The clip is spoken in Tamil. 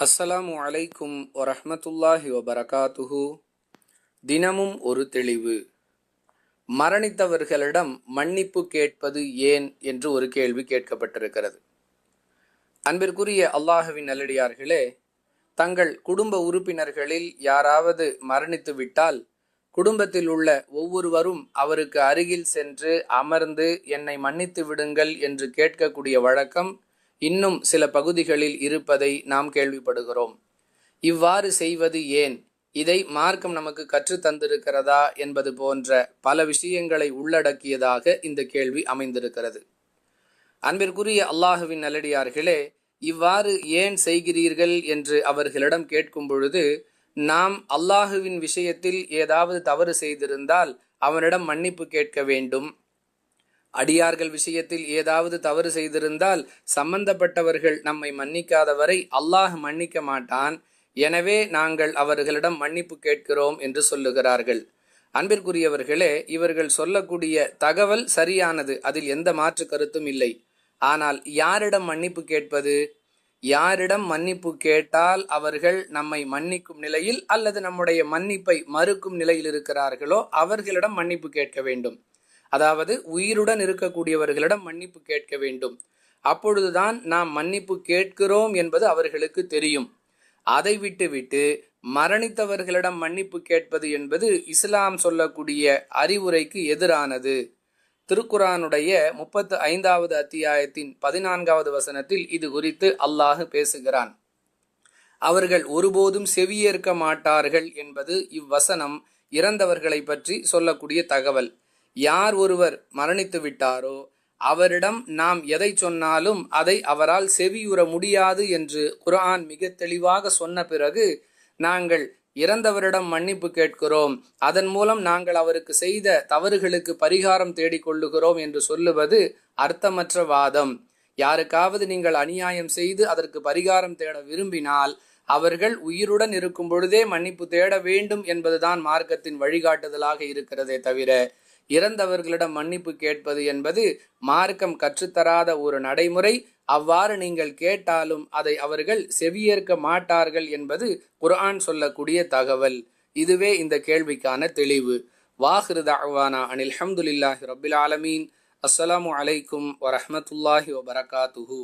அஸ்ஸலாமு அலைக்கும் வரஹமத்துல்லாஹி வபரகாத்துஹு. தினமும் ஒரு தெளிவு. மரணித்தவர்களிடம் மன்னிப்பு கேட்பது ஏன் என்று ஒரு கேள்வி கேட்கப்பட்டிருக்கிறது. அன்பிற்குரிய அல்லாஹுவின் நல்லடியார்களே தங்கள் குடும்ப உறுப்பினர்களில் யாராவது மரணித்து விட்டால் குடும்பத்தில் உள்ள ஒவ்வொருவரும் அவருக்கு அருகில் சென்று அமர்ந்து என்னை மன்னித்து விடுங்கள் என்று கேட்கக்கூடிய வழக்கம் இன்னும் சில பகுதிகளில் இருப்பதை நாம் கேள்விப்படுகிறோம். இவ்வாறு செய்வது ஏன்? இதை மார்க்கம் நமக்கு கற்றுத் தந்திருக்கிறதா என்பது போன்ற பல விஷயங்களை உள்ளடக்கியதாக இந்த கேள்வி அமைந்திருக்கிறது. அன்பிற்குரிய அல்லாஹுவின் நல்லடியார்களே இவ்வாறு ஏன் செய்கிறீர்கள் என்று அவர்களிடம் கேட்கும் பொழுது நாம் அல்லாஹுவின் விஷயத்தில் ஏதாவது தவறு செய்திருந்தால் அவனிடம் மன்னிப்பு கேட்க வேண்டும். அடியார்கள் விஷயத்தில் ஏதாவது தவறு செய்திருந்தால் சம்பந்தப்பட்டவர்கள் நம்மை மன்னிக்காதவரை அல்லாஹ் மன்னிக்க மாட்டான். எனவே நாங்கள் அவர்களிடம் மன்னிப்பு கேட்கிறோம் என்று சொல்லுகிறார்கள். அன்பிற்குரியவர்களே இவர்கள் சொல்லக்கூடிய தகவல் சரியானது. அதில் எந்த மாற்று கருத்தும் இல்லை. ஆனால் யாரிடம் மன்னிப்பு கேட்பது? யாரிடம் மன்னிப்பு கேட்டால் அவர்கள் நம்மை மன்னிக்கும் நிலையில் அல்லது நம்முடைய மன்னிப்பை மறுக்கும் நிலையில் இருக்கிறார்களோ அவர்களிடம் மன்னிப்பு கேட்க வேண்டும். அதாவது உயிருடன் இருக்கக்கூடியவர்களிடம் மன்னிப்பு கேட்க வேண்டும். அப்பொழுதுதான் நாம் மன்னிப்பு கேட்கிறோம் என்பது அவர்களுக்கு தெரியும். அதை விட்டுவிட்டு மரணித்தவர்களிடம் மன்னிப்பு கேட்பது என்பது இஸ்லாம் சொல்லக்கூடிய அறிவுரைக்கு எதிரானது. திருக்குரானுடைய முப்பத்து ஐந்தாவது அத்தியாயத்தின் பதினான்காவது வசனத்தில் இது குறித்து அல்லாஹு பேசுகிறான். அவர்கள் ஒருபோதும் செவியேற்க மாட்டார்கள் என்பது இவ்வசனம் இறந்தவர்களை பற்றி சொல்லக்கூடிய தகவல். யார் ஒருவர் மரணித்து விட்டாரோ அவரிடம் நாம் எதை சொன்னாலும் அதை அவரால் செவியுற முடியாது என்று குரான் மிக தெளிவாக சொன்ன பிறகு நாங்கள் இறந்தவரிடம் மன்னிப்பு கேட்கிறோம். அதன் மூலம் நாங்கள் அவருக்கு செய்த தவறுகளுக்கு பரிகாரம் தேடிக்கொள்ளுகிறோம் என்று சொல்லுவது அர்த்தமற்ற வாதம். யாருக்காவது நீங்கள் அநியாயம் செய்து அதற்கு பரிகாரம் தேட விரும்பினால் அவர்கள் உயிருடன் இருக்கும் பொழுதே மன்னிப்பு தேட வேண்டும் என்பதுதான் மார்க்கத்தின் வழிகாட்டுதலாக இருக்கிறதே தவிர இறந்தவர்களிடம் மன்னிப்பு கேட்பது என்பது மார்க்கம் கற்றுத்தராத ஒரு நடைமுறை. அவ்வாறு நீங்கள் கேட்டாலும் அதை அவர்கள் செவியேற்க மாட்டார்கள் என்பது குர்ஆன் சொல்லக்கூடிய தகவல். இதுவே இந்த கேள்விக்கான தெளிவு. வாஹிருதாவானா அனில் ஹம்துலில்லாஹி ரபில் ஆலமீன். அஸ்ஸலாமு அலைக்கும் வரஹமத்துல்லாஹி வபரகாத்துஹூ.